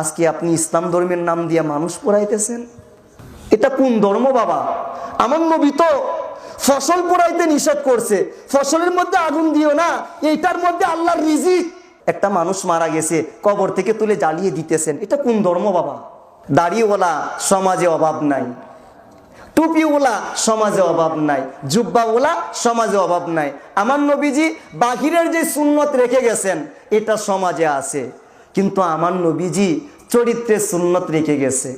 আজকে আপনি ইসলাম ধর্মের নাম দিয়ে মানুষ পড়াইতেছেন? এটা কোন ধর্ম বাবা? আমার নবী তো ফসল পোড়াইতে নিষেধ করছে। ফসলের মধ্যে আগুন দিও না, এইটার মধ্যে আল্লাহর রিজিক। একটা মানুষ মারা গেছে, কবর থেকে তুলে জ্বালিয়ে দিতেছেন। এটা কোন ধর্ম বাবা? দাড়িওয়ালা, সমাজে অভাব নাই। টুপিওয়ালা, সমাজে অভাব নাই। জুব্বাওয়ালা, সমাজে অভাব নাই। আমার নবীজি বাহিরের যে সুন্নত রেখে গেছেন, এটা সমাজে আছে। কিন্তু আমার নবীজি চরিত্রের সুন্নত রেখে গেছে।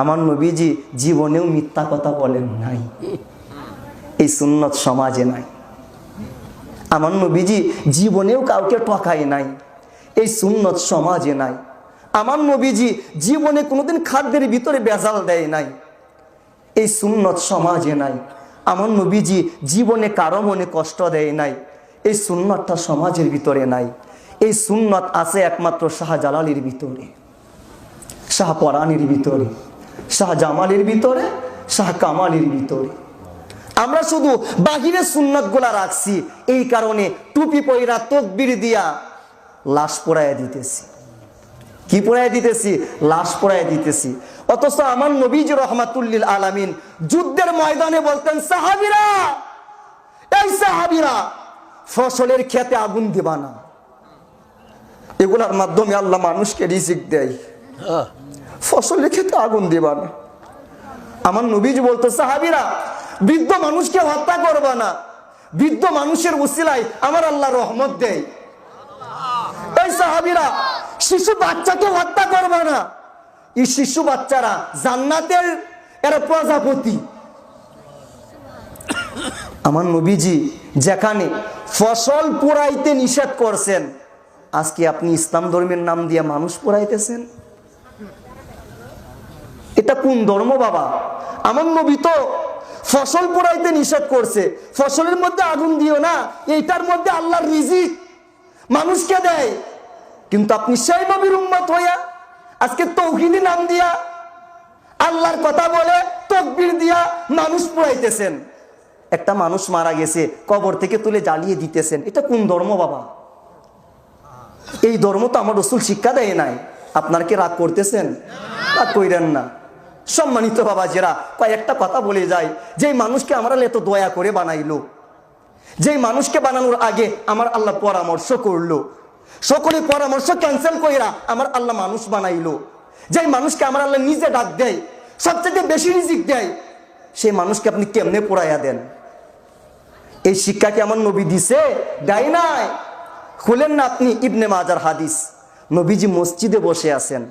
আমার নবীজি জীবনেও মিথ্যা কথা বলেন নাই। এই সুন্নত সমাজে নাই। আমার নবীজি জীবনেও কাউকে ঠকায় নাই। এই সুন্নত সমাজে নাই। আমার নবীজি জীবনে কোনোদিন খাদ্যের ভিতরে বেজাল দেয় নাই। এই সুন্নত সমাজে নাই। আমার নবীজি জীবনে কারও মনে কষ্ট দেয় নাই। এই সুন্নতটা সমাজের ভিতরে নাই। এই সুন্নত আছে একমাত্র শাহজালালির ভিতরে, শাহ পরাণের ভিতরে, শাহ জামালের ভিতরে, শাহ কামালের ভিতরে। আমরা শুধু বাহিরের সুন্নতগুলা রাখছি, এই কারণে টুপি পয়রা তকবির দিয়া লাশ পোড়াইয়া দিতেছি। কি পড়াই দিতেছি? লাশ পড়াই দিতেছি। অথচ আমার নবীজ রহমাতুল্লিল আলামিন যুদ্ধের ময়দানে বলতেন, সাহাবিরা, এই সাহাবিরা ফসলের খেতে আগুন দিবা না। এগুলার মাধ্যমে আল্লাহ মানুষকে রিজিক দেয়। ফসলের ক্ষেত্রে আগুন দিবা না। আমার নবীজ বলতো সাহাবিরা বৃদ্ধ মানুষকে হত্যা করবা না। বৃদ্ধ মানুষের উসিলায় আমার আল্লাহ রহমত দেয়। এই সাহাবিরা শিশু বাচ্চাকে হত্যা করবে না। এই শিশু বাচ্চারা জান্নাতের এরা প্রজাপতি। আমার নবীজি যেখানে ফসল পোড়াইতে নিষেধ করছেন আজকে আপনি ইসলাম ধর্মের নাম দিয়ে মানুষ পড়াইতেছেন এটা কোন ধর্ম বাবা? আমার নবী তো ফসল পোড়াইতে নিষেধ করছে। ফসলের মধ্যে আগুন দিও না, এইটার মধ্যে আল্লাহর রিজিক মানুষকে দেয়। কিন্তু আপনি সেই নবীর উম্মত হইয়া আজকে তৌহিদি নাম দিয়া আল্লাহর কথা বলে তকবির দিয়া মানুষ পোড়াইতেছেন একটা মানুষ মারা গেছে, কবর থেকে তুলে জ্বালিয়ে দিতেছেন। এটা কোন ধর্ম বাবা? এই ধর্ম তো আমার রসুল শিক্ষা দেয় নাই। আপনার কি রাগ করতেছেন? রাগ কইরেন না। সম্মানিত বাবা জেরা কয়েকটা কথা বলে যায় যে মানুষকে আমরা এত দয়া করে বানাইলো, যেই মানুষকে বানানোর আগে আমার আল্লাহ পরামর্শ করল, সকলে পরামর্শ ক্যান্সেল কইরা আমার আল্লাহ মানুষ বানাইলো। যেই মানুষকে আমার আল্লাহ নিজে ডাক দেয় সবচেয়ে বেশি রিজিক দেয়, সেই মানুষকে আপনি কেমনে পড়াইয়া দেন? এই শিক্ষা কি আমার নবী দিছে? দেয় নাই। খুলেন না আপনি ইবনে মাজার হাদিস। নবীজি মসজিদে বসে আছেন।